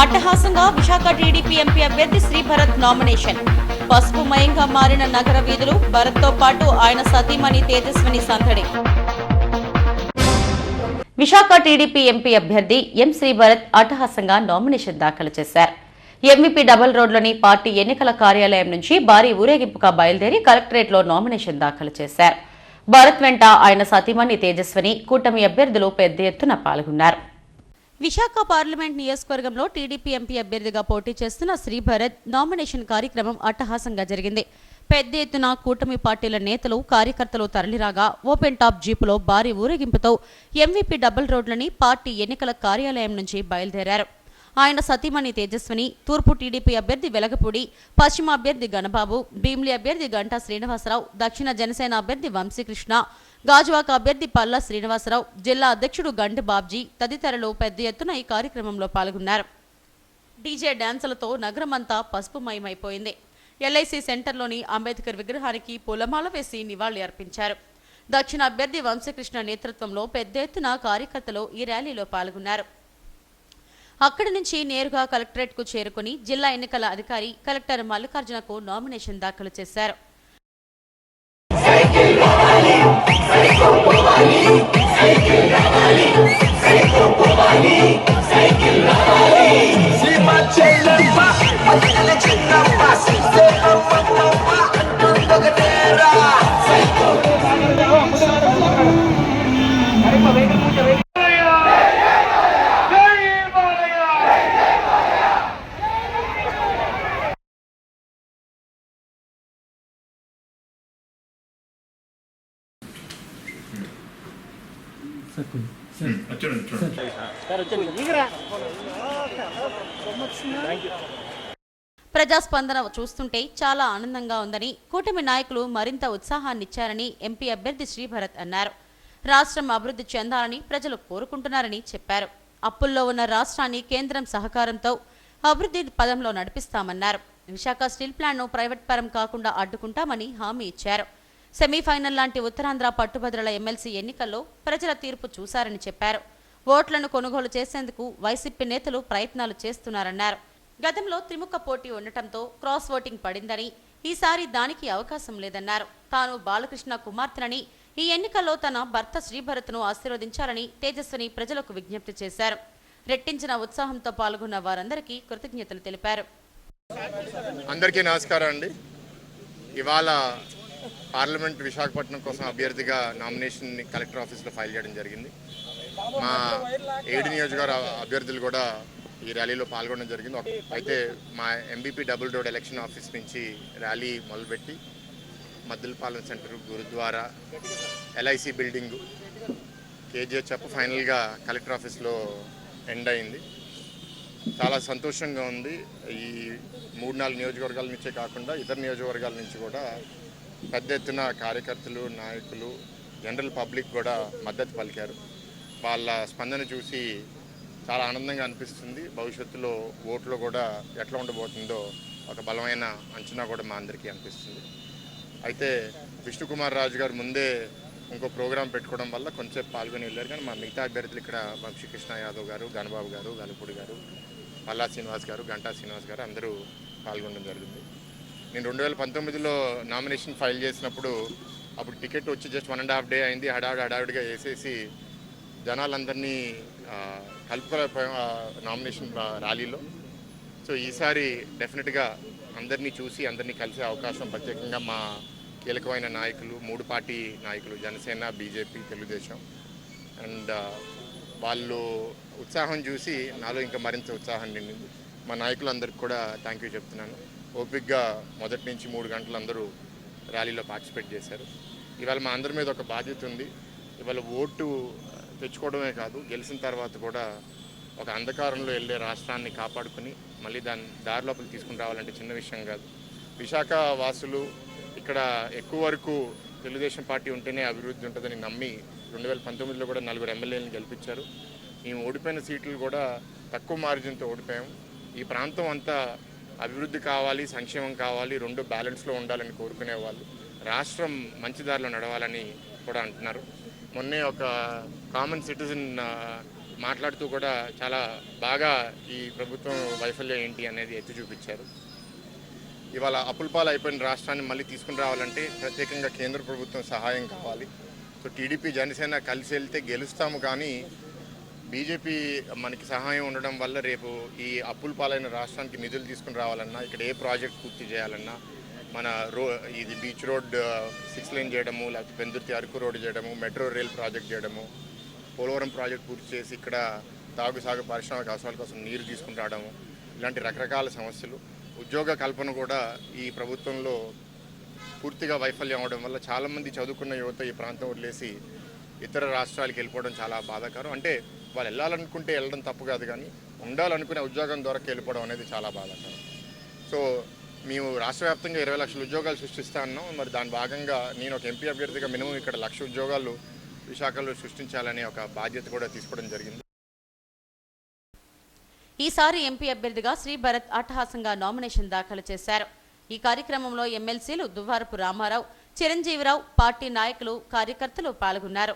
అట్టహాసంగా Visakha TDP MP అభ్యర్థి Sribharat nomination. పసుపుమయంగా మారిన నగర వీధులు భరత్తో పాటు ఆయన సతీమణి తేజస్విని సందడి. విశాఖ టీడీపీ ఎంపీ అభ్యర్థి ఎం శ్రీభరత్ అట్టహాసంగా నామినేషన్ దాఖలు చేశారు. ఎంవీపీ డబల్ రోడ్లోని పార్టీ ఎన్నికల కార్యాలయం నుంచి భారీ ఊరేగింపుగా బయలుదేరి కలెక్టరేట్లో నామినేషన్ దాఖలు చేశారు. భరత్ వెంట ఆయన సతీమణి తేజస్విని కూటమి అభ్యర్థులు పెద్ద ఎత్తున పాల్గొన్నారు. విశాఖ పార్లమెంట్ నియోజకవర్గంలో టీడీపీ ఎంపీ అభ్యర్థిగా పోటీ చేస్తున్న శ్రీభరత్ నామినేషన్ కార్యక్రమం అట్టహాసంగా జరిగింది. పెద్ద ఎత్తున కూటమి పార్టీల నేతలు కార్యకర్తలు తరలిరాగా ఓపెన్ టాప్ జీపులో భారీ ఊరేగింపుతో ఎంవీపీ డబుల్ రోడ్లని పార్టీ ఎన్నికల కార్యాలయం నుంచి బయలుదేరారు. ఆయన సతీమణి తేజస్విని తూర్పు టీడీపీ అభ్యర్థి వెలగపూడి పశ్చిమ అభ్యర్థి గణబాబు భీమ్లీ అభ్యర్థి గంటా శ్రీనివాసరావు దక్షిణ జనసేన అభ్యర్థి వంశీకృష్ణ గాజువాక అభ్యర్థి పల్లా శ్రీనివాసరావు జిల్లా అధ్యక్షుడు గంటి బాబ్జీ తదితరులు పెద్ద ఎత్తున ఈ కార్యక్రమంలో పాల్గొన్నారు. డీజే డ్యాన్సులతో నగరమంతా పసుపుమయమైపోయింది. ఎల్ఐసి సెంటర్లోని అంబేద్కర్ విగ్రహానికి పూలమాల వేసి నివాళి అర్పించారు. దక్షిణ అభ్యర్థి వంశకృష్ణ నేతృత్వంలో పెద్ద ఎత్తున కార్యకర్తలు ఈ ర్యాలీలో పాల్గొన్నారు. అక్కడి నుంచి నేరుగా కలెక్టరేట్కు చేరుకుని జిల్లా ఎన్నికల అధికారి కలెక్టర్ మల్లికార్జునకు నామినేషన్ దాఖలు చేశారు. చూడండి చూడండి ప్రజాస్పందన చూస్తుంటే చాలా ఆనందంగా ఉందని కూటమి నాయకులు మరింత ఉత్సాహాన్నిచ్చారని ఎంపీ అభ్యర్థి శ్రీభరత్ అన్నారు. రాష్ట్రం అభివృద్ధి చెందాలని ప్రజలు కోరుకుంటున్నారని చెప్పారు. అప్పుల్లో ఉన్న రాష్ట్రాన్ని కేంద్రం సహకారంతో అభివృద్ధి పదంలో నడిపిస్తామన్నారు. విశాఖ స్టీల్ ప్లాంట్ను ప్రైవేట్ పరం కాకుండా అడ్డుకుంటామని హామీ ఇచ్చారు. సెమీఫైనల్ లాంటి ఉత్తరాంధ్ర పట్టుభద్రల ఎమ్మెల్సీ ఎన్నికల్లో ప్రజల తీర్పు చూశారని చెప్పారు. ఓట్లను కొనుగోలు చేసేందుకు వైసీపీ నేతలు ప్రయత్నాలు చేస్తున్నారన్నారు. గతంలో త్రిముఖ పోటీ ఉండటంతో క్రాస్ ఓటింగ్ పడిందని ఈసారి దానికి అవకాశం లేదన్నారు. తాను బాలకృష్ణ కుమార్తెనని ఈ ఎన్నికల్లో తన భర్త శ్రీభరత్ను ఆశీర్వదించాలని తేజస్విని ప్రజలకు విజ్ఞప్తి చేశారు. రెట్టించిన ఉత్సాహంతో పాల్గొన్న వారందరికీ కృతజ్ఞతలు తెలిపారు. అందరికీ నమస్కారం అండి. ఇవాళ పార్లమెంట్ విశాఖపట్నం కోసం అభ్యర్థిగా నామినేషన్ని కలెక్టర్ ఆఫీస్లో ఫైల్ చేయడం జరిగింది. మా ఏడు నియోజకవర్గ అభ్యర్థులు కూడా ఈ ర్యాలీలో పాల్గొనడం జరిగింది. ఒక- అయితే మా MVP double road election office నుంచి ర్యాలీ మొదలుపెట్టి Maddilapalem centre Gurudwara LIC building KGHF ఫైనల్గా కలెక్టర్ ఆఫీస్లో ఎండ్ అయింది. చాలా సంతోషంగా ఉంది. ఈ మూడు నాలుగు నియోజకవర్గాల నుంచే కాకుండా ఇతర నియోజకవర్గాల నుంచి కూడా పెద్ద ఎత్తున కార్యకర్తలు నాయకులు జనరల్ పబ్లిక్ కూడా మద్దతు పలికారు. వాళ్ళ స్పందన చూసి చాలా ఆనందంగా అనిపిస్తుంది. భవిష్యత్తులో ఓట్లు కూడా ఎట్లా ఉండబోతుందో ఒక బలమైన అంచనా కూడా మా అందరికీ అనిపిస్తుంది. అయితే విష్ణుకుమార్ రాజు గారు ముందే ఇంకో ప్రోగ్రాం పెట్టుకోవడం వల్ల కొంచెం పాల్గొని వెళ్ళారు. కానీ మా మిగతా అభ్యర్థులు ఇక్కడ వంశీకృష్ణ యాదవ్ గారు గణబాబు గారు గలుపుడు గారు పల్లా శ్రీనివాస్ గారు గంటా శ్రీనివాస్ గారు అందరూ పాల్గొనడం జరిగింది. నేను రెండు వేల పంతొమ్మిదిలో నామినేషన్ ఫైల్ చేసినప్పుడు అప్పుడు టికెట్ వచ్చి just one and half day అయింది. హడావిడి హడావిడిగా వేసేసి జనాలందరినీ కలుపుకోలేకపోయాం నామినేషన్ ర్యాలీలో. సో ఈసారి డెఫినెట్గా అందరినీ చూసి అందరినీ కలిసే అవకాశం ప్రత్యేకంగా మా కీలకమైన నాయకులు మూడు పార్టీ నాయకులు జనసేన బీజేపీ తెలుగుదేశం అండ్ వాళ్ళు ఉత్సాహం చూసి నాలో ఇంకా మరింత ఉత్సాహం నిండింది. మా నాయకులందరికీ కూడా థ్యాంక్ యూ చెప్తున్నాను. ఓపిక్గా మొదటి నుంచి మూడు గంటలు అందరూ ర్యాలీలో పార్టిసిపేట్ చేశారు. ఇవాళ మా అందరి మీద ఒక బాధ్యత ఉంది. ఇవాళ ఓటు తెచ్చుకోవడమే కాదు గెలిచిన తర్వాత కూడా ఒక అంధకారంలో వెళ్ళే రాష్ట్రాన్ని కాపాడుకుని మళ్ళీ దాన్ని దారి తీసుకుని రావాలంటే చిన్న విషయం కాదు. విశాఖ వాసులు ఇక్కడ ఎక్కువ వరకు తెలుగుదేశం పార్టీ ఉంటేనే అభివృద్ధి ఉంటుందని నమ్మి రెండు వేల పంతొమ్మిదిలో కూడా నలుగురు ఎమ్మెల్యేలను గెలిపించారు. మేము ఓడిపోయిన సీట్లు కూడా తక్కువ మార్జిన్తో ఓడిపోయాం. ఈ ప్రాంతం అంతా అభివృద్ధి కావాలి సంక్షేమం కావాలి రెండు బ్యాలెన్స్లో ఉండాలని కోరుకునే వాళ్ళు రాష్ట్రం మంచి దారిలో నడవాలని కూడా అంటున్నారు. మొన్నే ఒక కామన్ సిటిజన్ మాట్లాడుతూ కూడా చాలా బాగా ఈ ప్రభుత్వం వైఫల్యం ఏంటి అనేది ఎత్తి చూపించారు. ఇవాళ అప్పులపాలు అయిపోయిన రాష్ట్రాన్ని మళ్ళీ తీసుకుని రావాలంటే ప్రత్యేకంగా కేంద్ర ప్రభుత్వం సహాయం కావాలి. సో టీడీపీ జనసేన కలిసి వెళ్తే గెలుస్తాము కానీ బీజేపీ మనకి సహాయం ఉండడం వల్ల రేపు ఈ అప్పుల పాలైన రాష్ట్రానికి నిధులు తీసుకుని రావాలన్నా ఇక్కడ ఏ ప్రాజెక్ట్ పూర్తి చేయాలన్నా మన రో ఇది బీచ్ రోడ్ సిక్స్ లైన్ చేయడము లేకపోతే పెందుర్తి అరకు రోడ్ చేయడము మెట్రో రైల్ ప్రాజెక్ట్ చేయడము పోలవరం ప్రాజెక్ట్ పూర్తి చేసి ఇక్కడ తాగు సాగు పారిశ్రామిక అవసరాల కోసం నీరు తీసుకుని రావడము ఇలాంటి రకరకాల సమస్యలు. ఉద్యోగ కల్పన కూడా ఈ ప్రభుత్వంలో పూర్తిగా వైఫల్యం అవడం వల్ల చాలామంది చదువుకున్న యువత ఈ ప్రాంతం వదిలేసి ఇతర రాష్ట్రాలకు వెళ్ళిపోవడం చాలా బాధాకరం. అంటే వాళ్ళు వెళ్ళాలనుకుంటే వెళ్ళడం తప్పు కాదు కానీ ఉండాలనుకునే ఉద్యోగం దొరక వెళ్ళిపోవడం అనేది చాలా బాధాకరం. సో మేము రాష్ట్ర వ్యాప్తంగా ఇరవై లక్షల ఉద్యోగాలు సృష్టిస్తా ఉన్నాం. మరి దాని భాగంగా నేను ఒక ఎంపీ అభ్యర్థిగా మినిమం ఇక్కడ లక్ష ఉద్యోగాలు విశాఖలో సృష్టించాలనే ఒక బాధ్యత కూడా తీసుకోవడం జరిగింది. ఈసారి ఎంపీ అభ్యర్థిగా శ్రీ భరత్ అట్టహాసంగా నామినేషన్ దాఖలు చేశారు. ఈ కార్యక్రమంలో ఎమ్మెల్సీలు దువ్వారపు రామారావు చిరంజీవిరావు పార్టీ నాయకులు కార్యకర్తలు పాల్గొన్నారు.